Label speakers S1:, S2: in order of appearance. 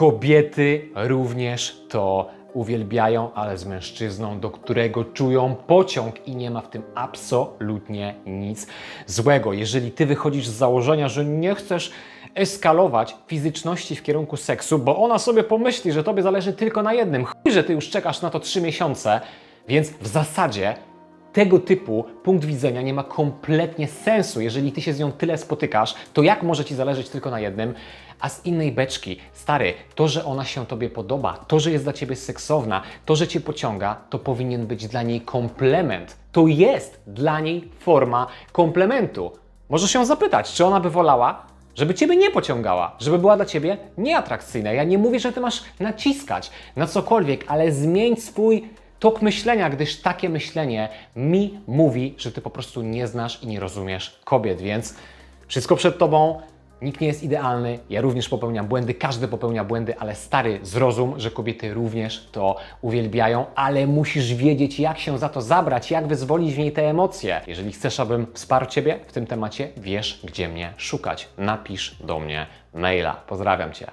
S1: Kobiety również to uwielbiają, ale z mężczyzną, do którego czują pociąg i nie ma w tym absolutnie nic złego. Jeżeli ty wychodzisz z założenia, że nie chcesz eskalować fizyczności w kierunku seksu, bo ona sobie pomyśli, że tobie zależy tylko na jednym, chuj, że ty już czekasz na to trzy miesiące, więc w zasadzie tego typu punkt widzenia nie ma kompletnie sensu. Jeżeli ty się z nią tyle spotykasz, to jak może ci zależeć tylko na jednym? A z innej beczki, stary, to, że ona się tobie podoba, to, że jest dla ciebie seksowna, to, że cię pociąga, to powinien być dla niej komplement. To jest dla niej forma komplementu. Możesz ją zapytać, czy ona by wolała, żeby ciebie nie pociągała, żeby była dla ciebie nieatrakcyjna. Ja nie mówię, że ty masz naciskać na cokolwiek, ale zmień swój tok myślenia, gdyż takie myślenie mi mówi, że ty po prostu nie znasz i nie rozumiesz kobiet, więc wszystko przed tobą. Nikt nie jest idealny, ja również popełniam błędy, każdy popełnia błędy, ale stary, zrozum, że kobiety również to uwielbiają, ale musisz wiedzieć, jak się za to zabrać, jak wyzwolić w niej te emocje. Jeżeli chcesz, abym wsparł Ciebie w tym temacie, wiesz, gdzie mnie szukać. Napisz do mnie maila. Pozdrawiam Cię.